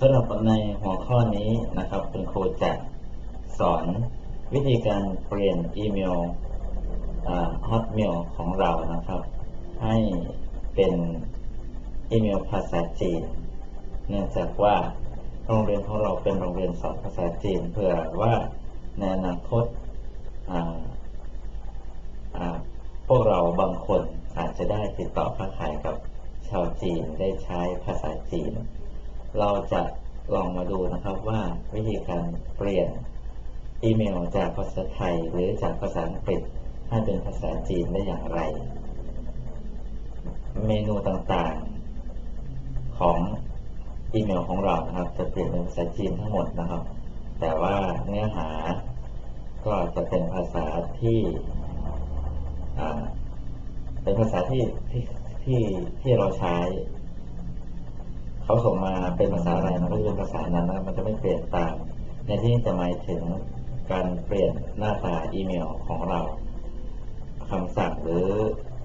สำหรับในหัวข้อนี้นะครับ คุณครูจะสอนวิธีการเปลี่ยนอีเมลฮอตเมลของเรานะครับ ให้เป็นอีเมลภาษาจีน เนื่องจากว่าโรงเรียนของเราเป็นโรงเรียนสอนภาษาจีน เพื่อว่าในอนาคตพวกเราบางคนอาจจะได้ติดต่อค้าขายกับชาวจีนได้ใช้ภาษาจีน เราจะลองมาดูนะครับว่าวิธีการเปลี่ยนอีเมลจากภาษาไทย หรือจากภาษาอังกฤษให้เป็นภาษาจีนได้อย่างไร เมนูต่างๆของอีเมลของเรานะครับ จะเปลี่ยนเป็นภาษาจีนทั้งหมดนะครับ แต่ว่าเนื้อหาก็จะเป็นภาษาที่เป็นภาษาที่ที่ที่ที่เราใช้ เขาส่งมาเป็นภาษาอะไรมันก็จะเป็นภาษานั้นนะมันจะไม่เปลี่ยนตาม ในที่นี้จะหมายถึงการเปลี่ยนหน้าตาอีเมลของเราคำสั่งหรือ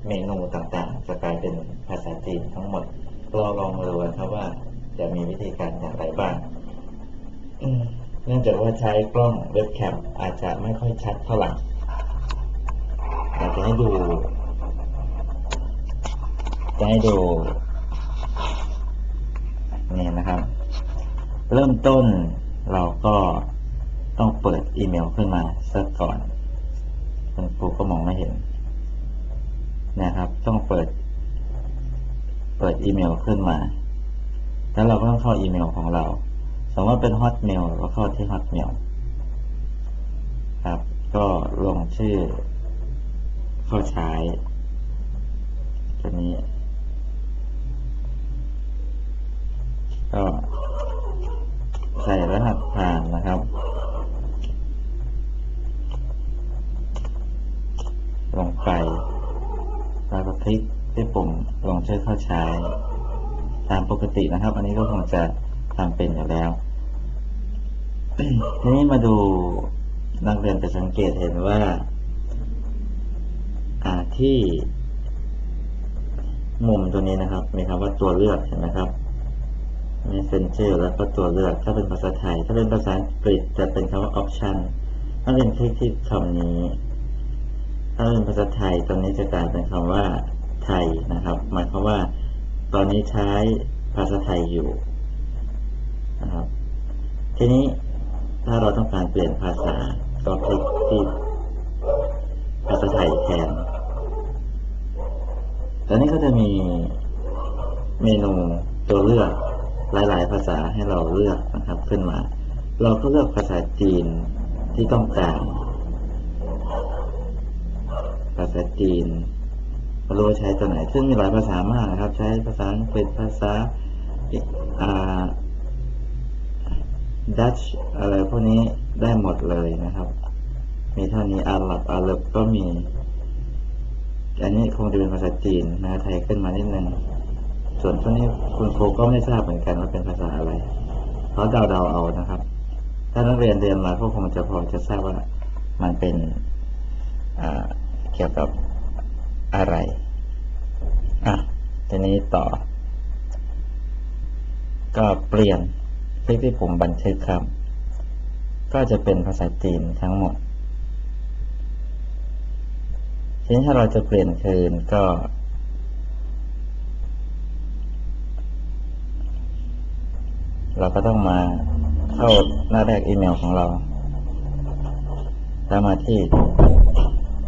เมนูต่างๆ จะกลายเป็นภาษาจีนทั้งหมด เราลองมาดูกันครับว่า จะมีวิธีการอย่างไรบ้างอืมเนื่องจากว่าใช้กล้องเว็บแคมอาจจะไม่ค่อยชัดเท่าไหร่อยากจะให้ดูจะให้ดู นี่นะครับ เริ่มต้นเราก็ต้องเปิดอีเมลขึ้นมาสักก่อนคุณครูก็มองไม่เห็นนะครับ ต้องเปิด เปิดอีเมลขึ้นมา แล้วเราก็ต้องเข้าอีเมลของเรา สมมติว่าเป็นฮอตเมลก็เข้าที่ฮอตเมลครับ ก็ลงชื่อ เข้าใช้ตัวนี้ ก็ใส่รหัสผ่านนะครับ ลงไปแล้วก็คลิกที่ปุ่มลงชื่อเข้าใช้ ตามปกตินะครับ อันนี้ก็คงจะทำเป็นอยู่แล้ว ทีนี้มาดูนักเรียนจะสังเกตเห็นว่าที่มุมตัวนี้นะครับ มีคำว่าตัวเลือกเห็นไหมครับ Messenger แล้วก็ตัวเลือก ถ้าเป็นภาษาไทย ถ้าเป็นภาษาอังกฤษจะเป็นคำว่า option ถ้าเป็นคลิกที่คำนี้ ถ้าเป็นภาษาไทยตอนนี้จะกลายเป็นคำว่าไทยนะครับ หมายความว่า ตอนนี้ใช้ภาษาไทยอยู่นะครับ ทีนี้ถ้าเราต้องการเปลี่ยนภาษาก็คลิกที่ภาษาไทยแทนตอนนี้ก็จะมีเมนูตัวเลือก หลาย ๆ ภาษาให้เราเลือกนะครับขึ้นมา เราก็เลือกภาษาจีนที่ต้องการ ภาษาจีนเรารู้ใช้ตัวไหน ซึ่งมีหลายภาษามากนะครับ ใช้ภาษาอังกฤษภาษาอ่าดัชอะไรพวกนี้ได้หมดเลยนะครับ มีเท่านี้อาหรับอาหรับก็มี อันนี้คงจะเป็นภาษาจีนนะไทยขึ้นมานิดนึง ส่วนพวกนี้คุณครูก็ไม่ทราบเหมือนกันว่าเป็นภาษาอะไรเขาเดาๆเอานะครับ ถ้านักเรียนเรียนมาก็คงจะพอจะทราบว่ามันเป็นเกี่ยวกับอะไร อะ ทีนี้ต่อ ก็เปลี่ยนคลิกที่ผมบันทึกครับ ก็จะเป็นภาษาจีนทั้งหมด ทีนี้ถ้าเราจะเปลี่ยนคืนก็ เราก็ต้องมาเข้าหน้าแรกอีเมลของเรา แล้วมาที่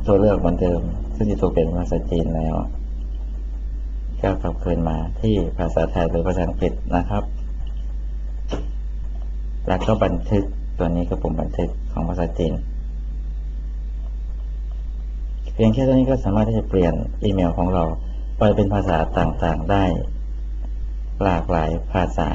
ตัวเลือกเหมือนเดิม ซึ่งจะถูกเปลี่ยนเป็นภาษาจีนแล้วก็กลับคืนมาที่ภาษาไทยหรือภาษาอังกฤษนะครับ แล้วก็บันทึกตัวนี้ก็ปุ่มบันทึกของภาษาจีน เพียงแค่ตัวนี้ก็สามารถที่จะเปลี่ยนอีเมลของเราไปเป็นภาษาต่างๆได้ หลากหลายภาษา